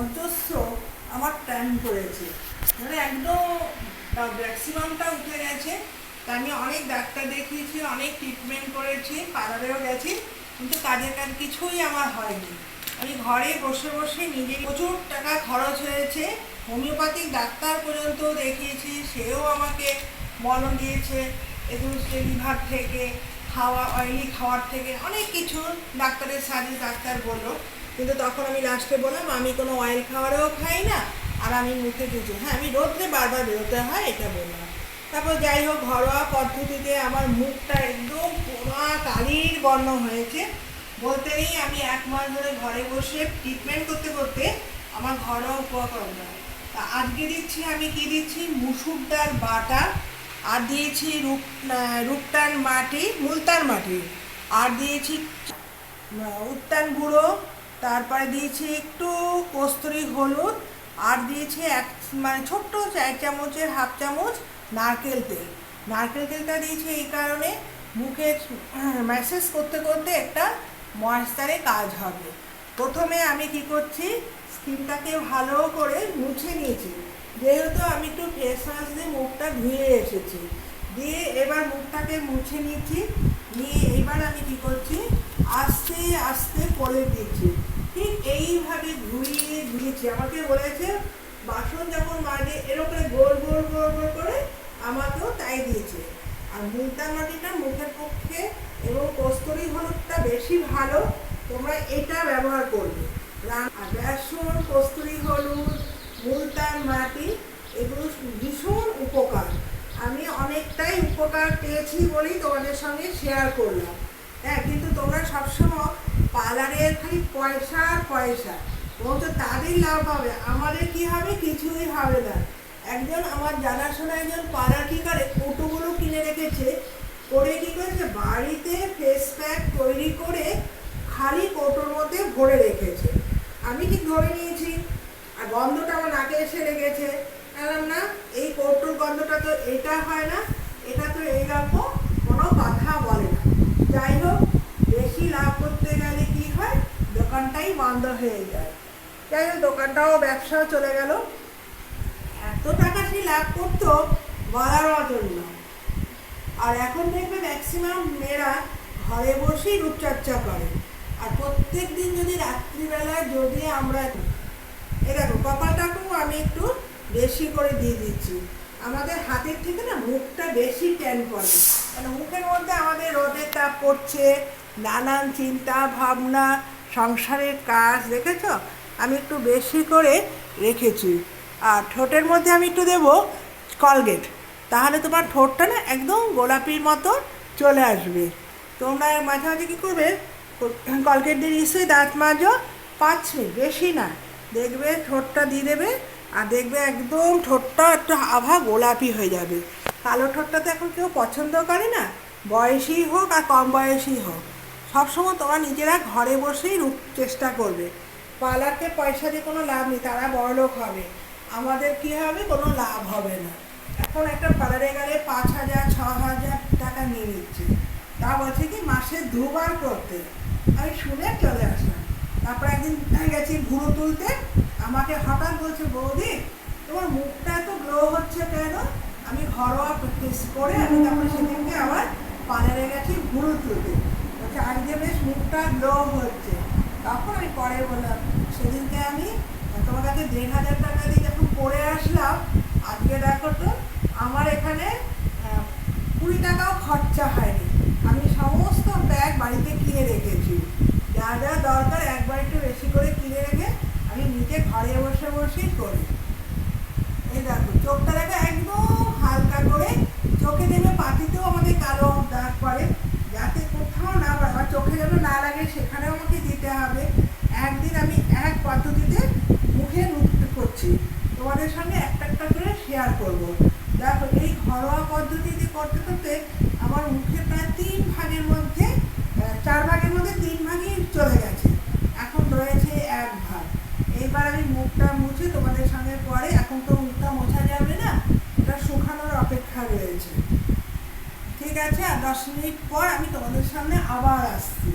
অজস্র আমার ট্যান পড়েছে। মানে একদম ম্যাক্সিমামটা উঠে গেছে। তা আমি অনেক ডাক্তার দেখিয়েছি, অনেক ট্রিটমেন্ট করেছি পার্লারেও গেছি, কিন্তু কাজের কাজ কিছুই আমার হয়নি। আমি ঘরে বসে বসে নিজে প্রচুর টাকা খরচ হয়েছে। হোমিওপ্যাথিক ডাক্তার পর্যন্ত দেখিয়েছি, সেও আমাকে মলম দিয়েছে, এগুলো লিভার থেকে, খাওয়া অয়েলি খাওয়ার থেকে অনেক কিছু ডাক্তারের সাজে ডাক্তার বলল। কিন্তু তখন আমি লাস্টে বললাম আমি কোনো অয়েল খাবারও খাই না, আর আমি মুখে কিছু হ্যাঁ আমি রোদ্রে বারবার বেরোতে হয়, এটা বললাম। তারপর যাই হোক, ঘরোয়া পদ্ধতিতে আমার মুখটা একদম পোড়া কালির বর্ণ হয়েছে। বলতে নেই, আমি এক মাস ধরে ঘরে বসে ট্রিটমেন্ট করতে করতে আমার ঘরোয়া উপকরণ। তা আজকে দিচ্ছি, আমি কি দিচ্ছি? মুসুর ডাল, বাটা, আর দিয়েছি রূপ রূপটান মাটি, মুলতান মাটি। আর দিয়েছি উত্তান গুঁড়ো তারপরে দিয়েছি একটু কস্তুরি হলুদ, আর দিয়েছি এক মানে ছোট্ট চার চামচের হাফ চামচ নারকেল তেল। নারকেল তেলটা দিয়েছি এই কারণে মুখের ম্যাসেজ করতে করতে একটা ময়েশ্চারে কাজ হবে। প্রথমে আমি কি করছি, স্কিনটাকে ভালো করে মুছে নিয়েছি। যেহেতু আমি একটু ফেস ওয়াশ দিয়ে মুখটা ধুয়ে এসেছি দিয়ে এবার মুখটাকে মুছে নিচ্ছি নিয়ে এবার আমি কী করছি? আস্তে আস্তে করে দিচ্ছি। ঠিক এইভাবে ঘুরিয়ে ঘুরিয়েছি আমাকে বলেছে, বাসন যখন মাজে, এরকম গোল গোল গোল গোল করে আমাকেও তাই দিয়েছে। আর মুলতান মাটিটা মুখের পক্ষে এবং কস্তুরি হলুদটা বেশি ভালো, তোমরা এটা ব্যবহার করবে। বেসন, কস্তুরি হলুদ মুলতান মাটি, এগুলো ভীষণ উপকার। আমি অনেকটাই উপকার পেয়েছি বলেই তোমাদের সঙ্গে শেয়ার করলাম। হ্যাঁ কিন্তু তোমরা সবসময় পার্লারের খালি পয়সা আর পয়সা। বলতো তাদের লাভ হবে, আমাদের কি হবে? কিছুই হবে না। একজন আমার জানাশোনা একজন পাড়া কি করে? কৌটোগুলো কিনে রেখেছে, করে কী করেছে? বাড়িতে ফেস প্যাক তৈরি করে খালি কৌটোর মধ্যে ভরে রেখেছে। আমি ঠিক ধরে নিয়েছি। আর গন্ধটা আমার নাকে এসে লেগেছে। বললাম, না, এই কৌটোর গন্ধটা তো এটা হয় না। এটা তো এইরকম কোনো কথা বলে না। যাই হোক বেশি লাভ করতে গেলে কি হয়? দোকানটাই বন্ধ হয়ে যায়। যাই হোক, দোকানটাও ব্যবসাও চলে গেল। এত টাকা সে লাভ করতো বলার না। আর এখন দেখবে ম্যাক্সিমাম মেয়েরা ঘরে বসেই রূপচর্চা করে। আর প্রত্যেক দিন যদি রাত্রিবেলা যদি আমরা এ দেখো কপালটাকেও আমি একটু বেশি করে দিয়ে দিচ্ছি। আমাদের হাতের থেকে না মুখটা বেশি ট্যান করে। মানে মুখের মধ্যে আমাদের রোদের তাপ পড়ছে, নানান চিন্তা, ভাবনা, সংসারের কাজ, দেখেছ? আমি একটু বেশি করে রেখেছি। আর ঠোঁটের মধ্যে আমি একটু দেবো কলগেট। তাহলে তোমার ঠোঁটটা না একদম গোলাপির মতো চলে আসবে। তোমরা মাঝে মাঝে কী করবে? কলগেট দিয়ে নিশ্চয়ই দাঁত মাজো। পাঁচ মিনিট, বেশি না। দেখবে ঠোঁটটা দিয়ে দেবে আর দেখবে একদম ঠোঁটটা একটু আভা গোলাপি হয়ে যাবে। কালো ঠোঁটটা তো এখন কেউ পছন্দ করে না। বয়সী হোক আর কম বয়সী হোক। সবসময় তোমরা নিজেরা ঘরে বসেই রূপ চেষ্টা করবে। পার্লারকে পয়সা দিয়ে কোনো লাভ নেই, তারা বড়লোক হবে। আমাদের কি হবে? কোনো লাভ হবে না। এখন একটা পার্লারে গেলে পাঁচ হাজার, ছ হাজার টাকা নিয়ে নিচ্ছে। তা বলছে কি, মাসে দুবার করতে। আমি শুনে চলে আসলাম। তারপর একদিন গেছি ঘুরো তুলতে। আমাকে হঠাৎ বলছে, বৌদি, তোমার মুখটা এত গ্লো হচ্ছে কেন? আমি ঘরোয়া প্র্যাকটিস করে আমি তারপরে সেদিনকে আবার পার্লারে গেছি ঘুরো তুলতে। বলছে, আজকে বেশ মুখটা গ্লো হচ্ছে। তখন আমি পরে বললাম, সেদিনকে আমি তোমার কাছে দেড় হাজার টাকা দিয়ে যখন পরে আসলাম আজকে দেখো তো আমার এখানে আহ, কুড়ি টাকাও খরচা হয়নি আমি সমস্ত ব্যাগ বাড়িতে কিনে রেখেছি যা যা দরকার একবার একটু বেশি করে কিনে রেখে আমি নিজে ঘরে বসে বসেই করি। এই দেখো, চোখটা দেখো একদম হালকা করে, চোখে দেবে পাতিতেও আমাকে কালো দাগ পড়ে, যাতে কোথাও না পড়ে, আমার চোখে যেন না লাগে সেখানেও আমাকে দিতে হবে। একদিন আমি এক পদ্ধতিতে মুখে করছি। তোমাদের সঙ্গে একটা একটা করে শেয়ার করব দেখো এই ঘরোয়া পদ্ধতিতে করতে করতে আমার মুখে প্রায় তিন ভাগের মধ্যে আহ, চার ভাগের মধ্যে তিন ভাগই চলে গেছে এখন রয়েছে এক ভাগ এইবার আমি মুখটা মুছে তোমাদের পরে এখন তো মুখটা মোছা যাবে না, এটা শুকানোর অপেক্ষা রয়েছে। ঠিক আছে, আর দশ মিনিট পর আমি তোমাদের সামনে আবার আসছি।